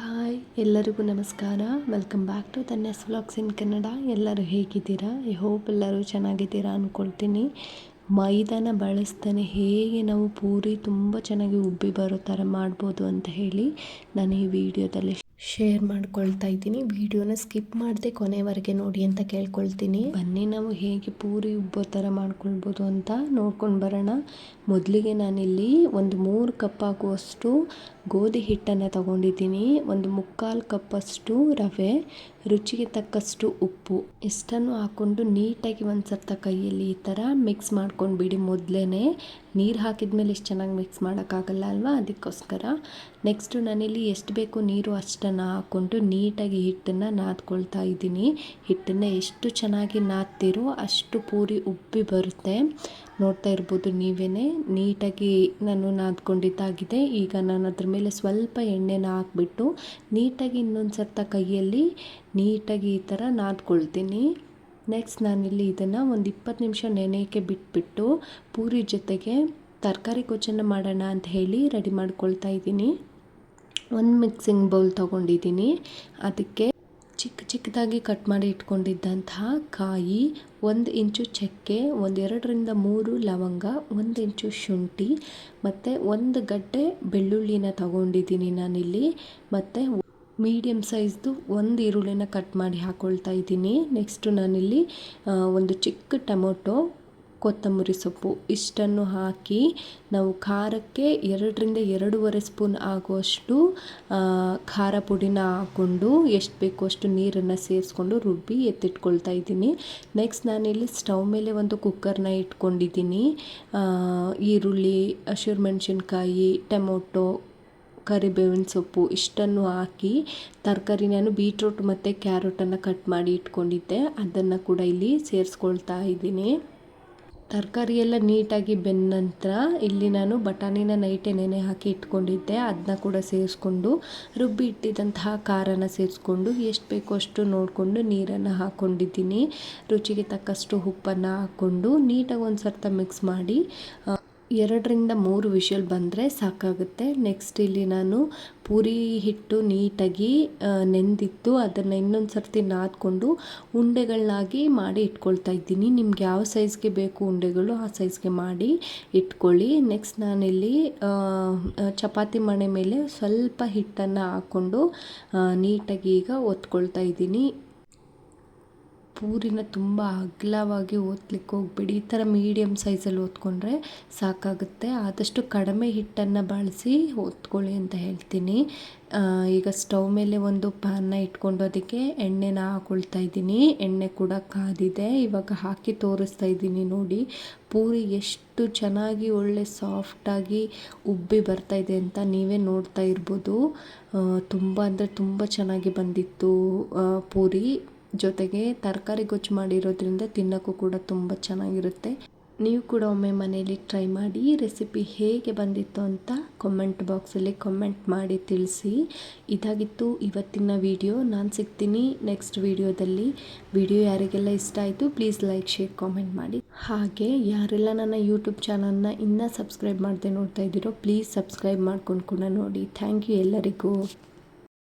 Hi, ಎಲ್ಲರಿಗೂ ನಮಸ್ಕಾರ. Welcome back to Tanya's vlogs in Kannada ಎಲ್ಲರೂ ಹೇಗಿದ್ದೀರಾ? ಐ ಹೋಪ್ ಎಲ್ಲರೂ ಚೆನ್ನಾಗಿದ್ದೀರಾ ಅಂದ್ಕೊಳ್ತೀನಿ ಮೈದಾನ ಬಳಸ್ತಾನೆ. ಹೇಗೆ ನಾವು ಪೂರಿ ತುಂಬ ಚೆನ್ನಾಗಿ ಉಬ್ಬಿ ಬರೋ ಥರ ಮಾಡ್ಬೋದು ಅಂತ ಹೇಳಿ ನಾನು ಈ ವಿಡಿಯೋದಲ್ಲಿ ಶೇರ್ ಮಾಡ್ಕೊಳ್ತಾ ಇದ್ದೀನಿ. ವಿಡಿಯೋನ ಸ್ಕಿಪ್ ಮಾಡದೆ ಕೊನೆವರೆಗೆ ನೋಡಿ ಅಂತ ಕೇಳ್ಕೊಳ್ತೀನಿ. ಬನ್ನಿ, ನಾವು ಹೇಗೆ ಪೂರಿ ಉಬ್ಬೋ ಥರ ಮಾಡ್ಕೊಳ್ಬೋದು ಅಂತ ನೋಡ್ಕೊಂಡು ಬರೋಣ. ಮೊದಲಿಗೆ ನಾನಿಲ್ಲಿ ಒಂದು ಮೂರು ಕಪ್ ಆಗುವಷ್ಟು ಗೋಧಿ ಹಿಟ್ಟನ್ನು ತಗೊಂಡಿದ್ದೀನಿ. ಒಂದು ಮುಕ್ಕಾಲು ಕಪ್ಪಷ್ಟು ರವೆ, ರುಚಿಗೆ ತಕ್ಕಷ್ಟು ಉಪ್ಪು. ಇಷ್ಟನ್ನು ಹಾಕ್ಕೊಂಡು ನೀಟಾಗಿ ಒಂದು ಸರ್ತ ಕೈಯಲ್ಲಿ ಈ ಥರ ಮಿಕ್ಸ್ ಮಾಡ್ಕೊಂಡು ಬಿಡಿ ಮೊದಲೇ ನೀರು ಹಾಕಿದ ಮೇಲೆ ಇಷ್ಟು ಚೆನ್ನಾಗಿ ಮಿಕ್ಸ್ ಮಾಡೋಕ್ಕಾಗಲ್ಲ ಅಲ್ವಾ? ಅದಕ್ಕೋಸ್ಕರ ನೆಕ್ಸ್ಟು ನಾನಿಲ್ಲಿ ಎಷ್ಟು ಬೇಕು ನೀರು ಅಷ್ಟನ್ನು ಹಾಕ್ಕೊಂಡು ನೀಟಾಗಿ ಹಿಟ್ಟನ್ನು ನಾದ್ಕೊಳ್ತಾ ಇದ್ದೀನಿ. ಹಿಟ್ಟನ್ನು ಎಷ್ಟು ಚೆನ್ನಾಗಿ ನಾದ್ತಿರೋ ಅಷ್ಟು ಪೂರಿ ಉಬ್ಬಿ ಬರುತ್ತೆ. ನೋಡ್ತಾ ಇರ್ಬೋದು ನೀವೇ ನೀಟಾಗಿ ನಾನು ನಾದ್ಕೊಂಡಿದ್ದಾಗಿದೆ. ಈಗ ನಾನು ಅದ್ರ ಮೇಲೆ ಸ್ವಲ್ಪ ಎಣ್ಣೆನ ಹಾಕ್ಬಿಟ್ಟು ನೀಟಾಗಿ ಇನ್ನೊಂದು ಸರ್ತ ಕೈಯಲ್ಲಿ ನೀಟಾಗಿ ಈ ಥರ ನಾದ್ಕೊಳ್ತೀನಿ. ನೆಕ್ಸ್ಟ್ ನಾನಿಲ್ಲಿ ಇದನ್ನು ಒಂದು ಇಪ್ಪತ್ತು ನಿಮಿಷ ನೆನೆಯೋಕ್ಕೆ ಬಿಟ್ಬಿಟ್ಟು ಪೂರಿ ಜೊತೆಗೆ ತರಕಾರಿ ಕೊಚ್ಚನ್ನು ಮಾಡೋಣ ಅಂತ ಹೇಳಿ ರೆಡಿ ಮಾಡ್ಕೊಳ್ತಾ ಇದ್ದೀನಿ. ಒಂದು ಮಿಕ್ಸಿಂಗ್ ಬೌಲ್ ತೊಗೊಂಡಿದ್ದೀನಿ. ಅದಕ್ಕೆ ಚಿಕ್ಕ ಚಿಕ್ಕದಾಗಿ ಕಟ್ ಮಾಡಿ ಇಟ್ಕೊಂಡಿದ್ದಂತಹ ಕಾಯಿ, ಒಂದು ಇಂಚು ಚಕ್ಕೆ ಒಂದೆರಡರಿಂದ ಮೂರು ಲವಂಗ, ಒಂದು ಇಂಚು ಶುಂಠಿ, ಮತ್ತು ಒಂದು ಗಡ್ಡೆ ಬೆಳ್ಳುಳ್ಳಿನ ತಗೊಂಡಿದ್ದೀನಿ ನಾನಿಲ್ಲಿ. ಮತ್ತು ಮೀಡಿಯಮ್ ಸೈಜ್ದು ಒಂದು ಈರುಳ್ಳಿನ ಕಟ್ ಮಾಡಿ ಹಾಕ್ಕೊಳ್ತಾ ಇದ್ದೀನಿ. ನೆಕ್ಸ್ಟು ನಾನಿಲ್ಲಿ ಒಂದು ಚಿಕ್ಕ ಟೊಮೊಟೊ, ಕೊತ್ತಂಬರಿ ಸೊಪ್ಪು ಇಷ್ಟನ್ನು ಹಾಕಿ ನಾವು ಖಾರಕ್ಕೆ ಎರಡರಿಂದ ಎರಡೂವರೆ ಸ್ಪೂನ್ ಆಗುವಷ್ಟು ಖಾರ ಪುಡಿನ ಹಾಕ್ಕೊಂಡು ಎಷ್ಟು ಬೇಕೋ ಅಷ್ಟು ನೀರನ್ನು ಸೇರಿಸ್ಕೊಂಡು ರುಬ್ಬಿ ಎತ್ತಿಟ್ಕೊಳ್ತಾ ಇದ್ದೀನಿ. ನೆಕ್ಸ್ಟ್ ನಾನಿಲ್ಲಿ ಸ್ಟವ್ ಮೇಲೆ ಒಂದು ಕುಕ್ಕರ್ನ ಇಟ್ಕೊಂಡಿದ್ದೀನಿ. ಈರುಳ್ಳಿ, ಹಸಿರು ಮೆಣಸಿನ್ಕಾಯಿ, ಟೊಮೊಟೊ ಕರಿಬೇವಿನ ಸೊಪ್ಪು ಇಷ್ಟನ್ನು ಹಾಕಿ ತರಕಾರಿ ನಾನು ಬೀಟ್ರೂಟ್ ಮತ್ತು ಕ್ಯಾರೆಟನ್ನು ಕಟ್ ಮಾಡಿ ಇಟ್ಕೊಂಡಿದ್ದೆ. ಅದನ್ನು ಕೂಡ ಇಲ್ಲಿ ಸೇರಿಸ್ಕೊಳ್ತಾ ಇದ್ದೀನಿ. ತರಕಾರಿ ಎಲ್ಲ ನೀಟಾಗಿ ಬೆಂದ ನಂತರ ಇಲ್ಲಿ ನಾನು ಬಟಾಣಿನ ನೈಟೆ ನೆನೆ ಹಾಕಿ ಇಟ್ಕೊಂಡಿದ್ದೆ. ಅದನ್ನ ಕೂಡ ಸೇರಿಸ್ಕೊಂಡು ರುಬ್ಬಿ ಇಟ್ಟಿದ್ದಂತಹ ಖಾರನ ಸೇರಿಸ್ಕೊಂಡು ಎಷ್ಟು ಬೇಕೋ ಅಷ್ಟು ನೋಡಿಕೊಂಡು ನೀರನ್ನು ಹಾಕ್ಕೊಂಡಿದ್ದೀನಿ ರುಚಿಗೆ ತಕ್ಕಷ್ಟು ಉಪ್ಪನ್ನು ಹಾಕ್ಕೊಂಡು ನೀಟಾಗಿ ಒಂದು ಸರ್ತ ಮಿಕ್ಸ್ ಮಾಡಿ ಎರಡರಿಂದ ಮೂರು ವಿಷಲ್ ಬಂದರೆ ಸಾಕಾಗುತ್ತೆ. ನೆಕ್ಸ್ಟ್ ಇಲ್ಲಿ ನಾನು ಪೂರಿ ಹಿಟ್ಟು ನೀಟಾಗಿ ನೆಂದಿತ್ತು ಅದನ್ನು ಇನ್ನೊಂದು ಸರ್ತಿ ನಾದ್ಕೊಂಡು ಉಂಡೆಗಳನ್ನಾಗಿ ಮಾಡಿ ಇಟ್ಕೊಳ್ತಾ ಇದ್ದೀನಿ. ನಿಮ್ಗೆ ಯಾವ ಸೈಜ್ಗೆ ಬೇಕು ಉಂಡೆಗಳು ಆ ಸೈಜ್ಗೆ ಮಾಡಿ ಇಟ್ಕೊಳ್ಳಿ. ನೆಕ್ಸ್ಟ್ ನಾನಿಲ್ಲಿ ಚಪಾತಿ ಮಣೆ ಮೇಲೆ ಸ್ವಲ್ಪ ಹಿಟ್ಟನ್ನು ಹಾಕ್ಕೊಂಡು ನೀಟಾಗಿ ಈಗ ಒತ್ಕೊಳ್ತಾ ಇದ್ದೀನಿ. ಪೂರಿನ ತುಂಬ ಅಗಲವಾಗಿ ಓದ್ಲಿಕ್ಕೆ ಹೋಗ್ಬೇಡಿ. ಈ ಥರ ಮೀಡಿಯಮ್ ಸೈಜಲ್ಲಿ ಓದ್ಕೊಂಡ್ರೆ ಸಾಕಾಗುತ್ತೆ. ಆದಷ್ಟು ಕಡಿಮೆ ಹಿಟ್ಟನ್ನು ಬಳಸಿ ಓದ್ಕೊಳ್ಳಿ ಅಂತ ಹೇಳ್ತೀನಿ. ಈಗ ಸ್ಟವ್ ಮೇಲೆ ಒಂದು ಪ್ಯಾನ್ನ ಇಟ್ಕೊಂಡು ಅದಕ್ಕೆ ಎಣ್ಣೆನ ಹಾಕೊಳ್ತಾ ಇದ್ದೀನಿ. ಎಣ್ಣೆ ಕೂಡ ಕಾದಿದೆ. ಇವಾಗ ಹಾಕಿ ತೋರಿಸ್ತಾ ಇದ್ದೀನಿ ನೋಡಿ. ಪೂರಿ ಎಷ್ಟು ಚೆನ್ನಾಗಿ ಒಳ್ಳೆ ಸಾಫ್ಟಾಗಿ ಉಬ್ಬಿ ಬರ್ತಾ ಇದೆ ಅಂತ ನೀವೇ ನೋಡ್ತಾ ಇರ್ಬೋದು. ತುಂಬ ಅಂದರೆ ತುಂಬ ಚೆನ್ನಾಗಿ ಬಂದಿತ್ತು ಪೂರಿ. ಜೊತೆಗೆ ತರಕಾರಿ ಗೊಜ್ಜು ಮಾಡಿರೋದ್ರಿಂದ ತಿನ್ನೋಕ್ಕೂ ಕೂಡ ತುಂಬ ಚೆನ್ನಾಗಿರುತ್ತೆ. ನೀವು ಕೂಡ ಒಮ್ಮೆ ಮನೆಯಲ್ಲಿ ಟ್ರೈ ಮಾಡಿ ರೆಸಿಪಿ ಹೇಗೆ ಬಂದಿತ್ತು ಅಂತ ಕಮೆಂಟ್ ಬಾಕ್ಸಲ್ಲಿ ಕಮೆಂಟ್ ಮಾಡಿ ತಿಳಿಸಿ. ಇದಾಗಿತ್ತು ಇವತ್ತಿನ ವಿಡಿಯೋ ನಾನು ಸಿಗ್ತೀನಿ ನೆಕ್ಸ್ಟ್ ವಿಡಿಯೋದಲ್ಲಿ ವಿಡಿಯೋ ಯಾರಿಗೆಲ್ಲ ಇಷ್ಟ ಆಯಿತು ಪ್ಲೀಸ್ ಲೈಕ್ ಶೇರ್ ಕಾಮೆಂಟ್ ಮಾಡಿ. ಹಾಗೆ ಯಾರೆಲ್ಲ ನನ್ನ ಯೂಟ್ಯೂಬ್ ಚಾನಲ್ನ ಇನ್ನೂ ಸಬ್ಸ್ಕ್ರೈಬ್ ಮಾಡದೆ ನೋಡ್ತಾ ಇದ್ದೀರೋ ಪ್ಲೀಸ್ ಸಬ್ಸ್ಕ್ರೈಬ್ ಮಾಡ್ಕೊಂಡು ಕೂಡ ನೋಡಿ. ಥ್ಯಾಂಕ್ ಯು ಎಲ್ಲರಿಗೂ.